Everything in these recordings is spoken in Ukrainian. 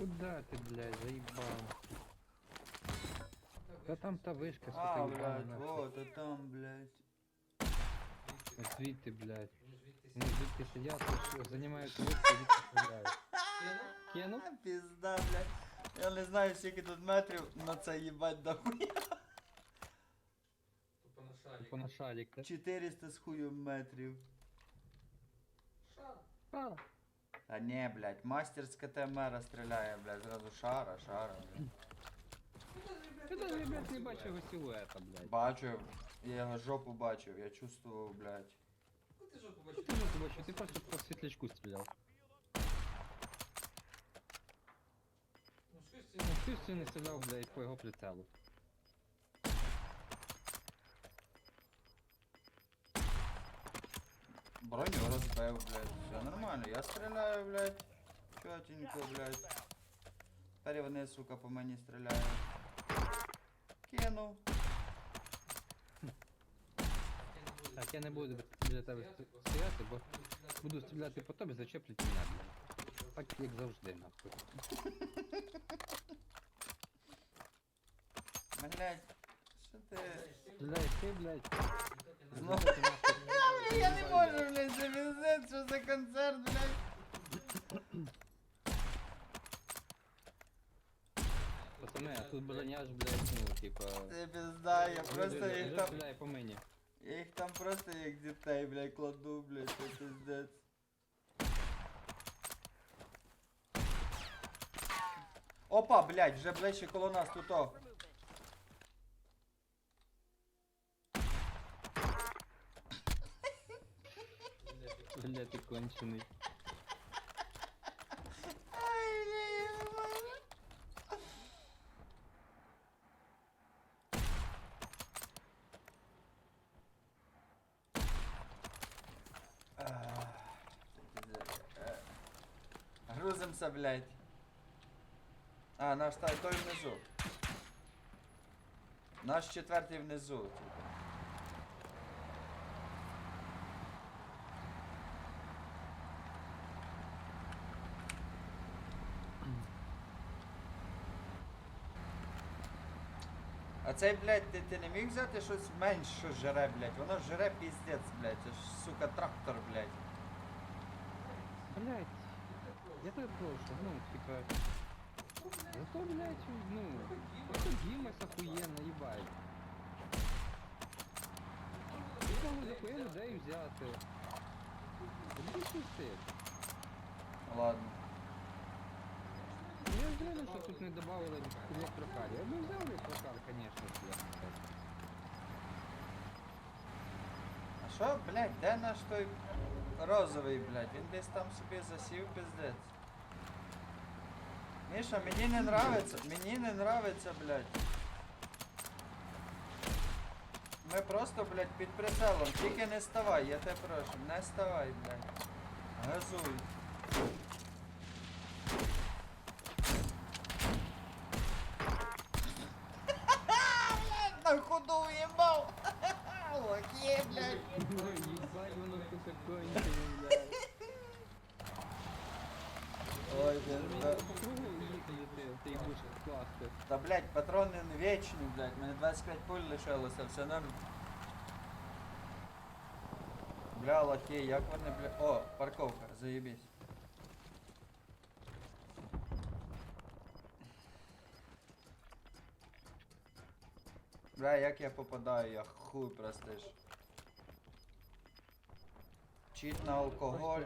Куда ты, блядь, заебал? Да там та сука, А, блядь, вот, а там, блядь. От звідти, блядь. Вони звідти сидять, що, займають вишку, звідти стріляють. А, Пізда, блядь. Я не знаю, скільки тут метрів, но це їбать дохуя. Тупо на. Тупо на шарик, 400 з хуєм метрів. Шар. Пара. А не, блядь, мастер з КТМР стріляє, блядь, зразу шара, шара, блядь. Ти даже, ребят, не бачив його силуета, блядь. Бачив, я його жопу бачив, я чувствував, блядь. Ну ти жопу бачиш. ти не бачив, ти просто по світлячку стріляв. Ну Ну, ти не стріляв, блядь, по його прицелу. Броню розбив, блядь, все нормально, я стріляю, блядь, чотенько, блядь. Тепер вони, сука, по мені стріляють. Кинув. Так, я не буду біля тебе стрі- стріляти, бо буду стріляти по тобі, зачеплять мене, блядь. Так як завжди, нахуй. Блядь, Що ти? Стріляй ти, блядь. Знову. Зачепити. Я не можу, блядь, це пиздець, що за концерт, блядь. Пацани, а тут броня ж, блядь, ну, типа... Це пизда, я просто їх там, стріляє по мені. я їх там просто як дітей, блядь, кладу, блядь, це пиздець. Опа, блядь, вже ближче коло нас тут о. Бля, ти кончений. Ай, бля, я не можу. Грузимося, блядь. А, наш та- той внизу. Наш четвертий внизу, типу. А цей, блядь, ти, ти не міг взяти щось менш, що жере, блядь? Воно жере піздець, блядь. Це ж, сука, трактор, блядь. Блядь, я тебе прошу, ну, типа... Зато, блядь, ну, просто Дімас охуєнно, їбать. Я можу захуя людей взяти. Іди сюди. Ладно. Я зря, що тут не добавили електрокар. Я бы взял электрокар, конечно, блядь. А що, блядь, де наш той розовий, блядь? Він десь там собі засів, пиздець. Міша, мені не нравиться, мені не нравиться, блядь. Ми просто, блядь, під прицелом. Тільки не ставай, я тебе прошу, не ставай, блядь. Газуй. Блядь, на ходу уебал! Лохи, блядь. Ой, ебать, воно сука кончене, блядь. Ой, блядь, Мені да. по кругу їхали ти. Та, блядь, патрони не вічні, блядь, мене 25 пуль лишилося, все норм. Бля, лохи, як вони, бля. О, парковка, заєбісь. Бля, як я попадаю, я хуй простиш. Чит на алкоголь.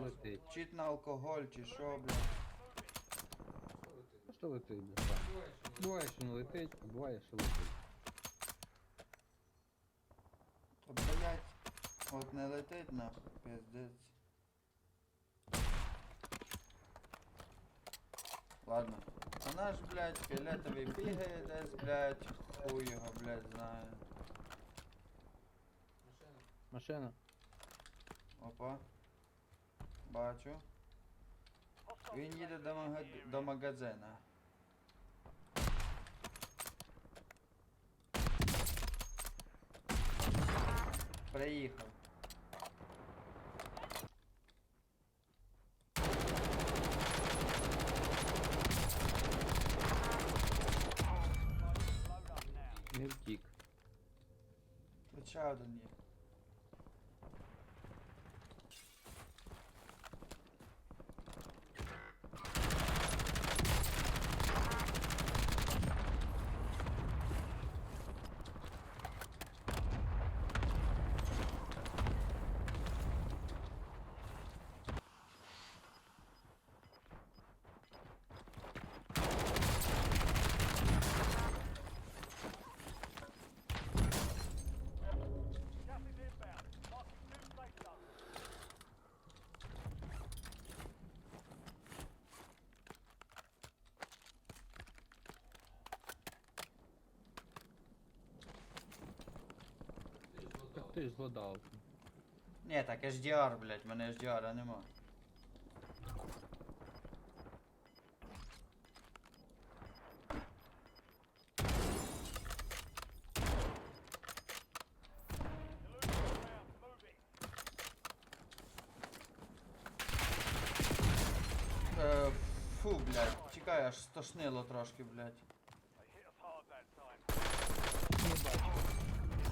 Чит на алкоголь чи що, бля. Просто летить, блядь. так. Буває, що не летить, а буває, що летить. Та, блядь, от не летить нахуй, пиздець. Ладно. А наш, блядь, фіолетовий бігає десь, блядь, хуй його, блядь, знає. Машина. Машина. Опа. Бачу. Він їде до, мага... до магазина. Приїхав. Ти ж згадав. Ні, так HDR, блядь, в мене HDR нема. Е, Фу, блядь, чекай, аж стошнило трошки, блядь. Не бачу.